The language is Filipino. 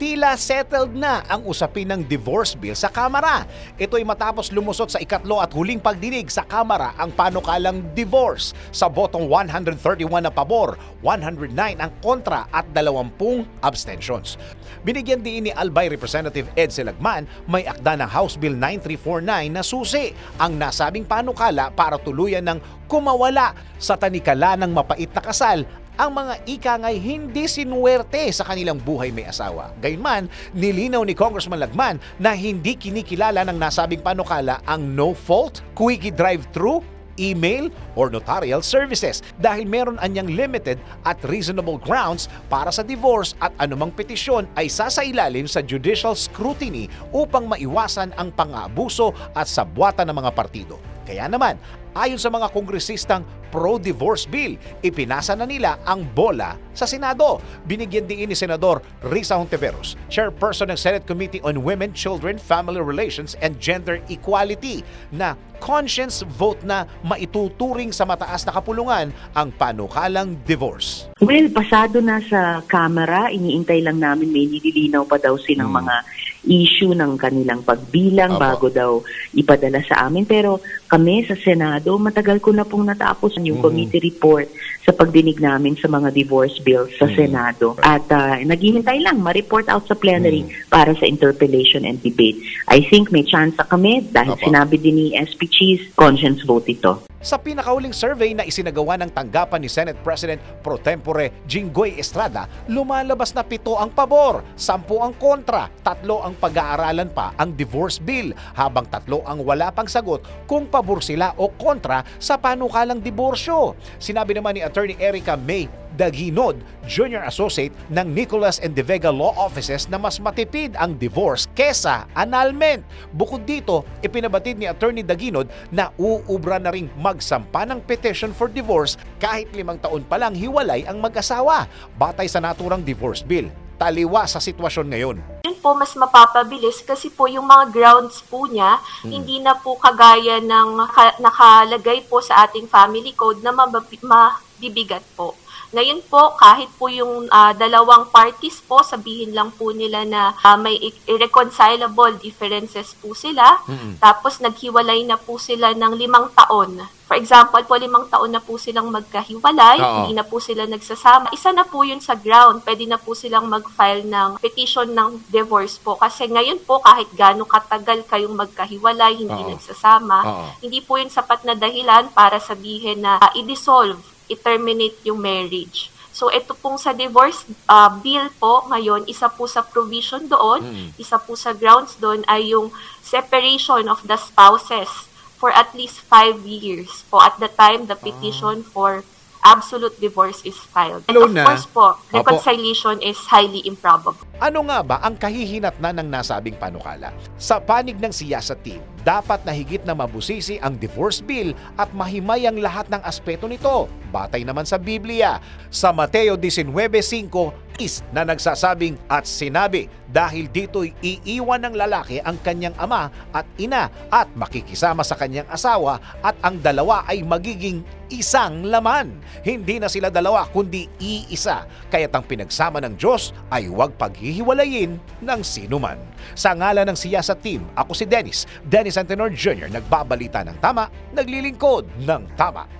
tila settled na ang usapin ng divorce bill sa Kamara. Ito ay matapos lumusot sa ikatlo at huling pagdinig sa Kamara ang panukalang divorce. Sa botong 131 na pabor, 109 ang kontra at 20 abstentions. Binigyan din ni Albay Representative Ed Selagman may akda ng House Bill 9349 na susi ang nasabing panukala para tuluyan ng kumawala sa tanikala ng mapait na kasal ang mga ikangay hindi sinuwerte sa kanilang buhay may asawa. Gayunman, nilinaw ni Congressman Lagman na hindi kinikilala ng nasabing panukala ang no-fault, quickie drive-thru, email, or notarial services dahil meron anyang limited at reasonable grounds para sa divorce at anumang petisyon ay sasailalim sa judicial scrutiny upang maiwasan ang pang-aabuso at sabwata ng mga partido. Kaya naman, ayon sa mga kongresistang pro-divorce bill, ipinasa na nila ang bola sa Senado. Binigyan din ni Senador Risa Hontiveros, chairperson ng Senate Committee on Women, Children, Family Relations, and Gender Equality, na conscience vote na maituturing sa mataas na kapulungan ang panukalang divorce. Well, pasado na sa Kamara, iniintay lang namin may nililinaw pa daw silang mga issue ng kanilang pagbilang Apo. bago daw ipadala sa amin. Pero kami sa Senado, matagal ko na pong natapos yung committee report sa pagdinig namin sa mga divorce bills sa Senado. At ah, naghihintay lang ma-report out sa plenary para sa interpellation and debate. I think may chance kami dahil Apo. sinabi din ni SP Cheese, conscience vote ito. Sa pinakauling survey na isinagawa ng tanggapan ni Senate President pro tempore Jinggoy Estrada, lumalabas na pito ang pabor, sampu ang kontra, tatlo ang pag-aaralan pa ang divorce bill, habang tatlo ang wala pang sagot kung pabor sila o kontra sa panukalang diborsyo. Sinabi naman ni Attorney Erica May Daginod, Junior Associate ng Nicholas and De Vega Law Offices na mas matipid ang divorce kesa annulment. Bukod dito, ipinabatid ni Attorney Daginod na uubra na ring magsampa ng petition for divorce kahit limang taon pa lang hiwalay ang mag-asawa batay sa naturang divorce bill. Taliwa sa sitwasyon ngayon. yun po mas mapapabilis kasi po yung mga grounds po niya hindi na po kagaya ng naka- nakalagay po sa ating family code na mabibigat po. Ngayon po, kahit po yung ah, dalawang parties po, sabihin lang po nila na ah, may irreconcilable differences po sila, tapos naghiwalay na po sila ng limang taon. For example po, limang taon na po silang magkahiwalay, Oo. hindi na po sila nagsasama. Isa na po yun sa ground. Pwede na po silang mag-file ng petition ng divorce po. Kasi ngayon po, kahit gaano katagal kayong magkahiwalay, hindi Oo. nagsasama, Oo. hindi po yun sapat na dahilan para sabihin na ah, i-dissolve, i-terminate yung marriage. So ito pong sa divorce ah, bill po ngayon, isa po sa provision doon, isa po sa grounds doon ay yung separation of the spouses for at least five years po at the time the petition for absolute divorce is filed. And of na- course po, reconciliation is highly improbable. Ano nga ba ang kahihinat na ng nasabing panukala? Sa panig ng siyasa team, dapat na higit na mabusisi ang divorce bill at mahimay ang lahat ng aspeto nito. Batay naman sa Biblia. Sa Mateo 19.5 is na nagsasabing at sinabi dahil dito'y iiwan ng lalaki ang kanyang ama at ina at makikisama sa kanyang asawa at ang dalawa ay magiging isang laman. Hindi na sila dalawa kundi iisa. Kaya't ang pinagsama ng Diyos ay huwag paghihiwalayin ng sinuman. Sa ngalan ng siyasa team, ako si Dennis, Dennis Antenor Jr. Nagbabalita ng tama, naglilingkod ng tama.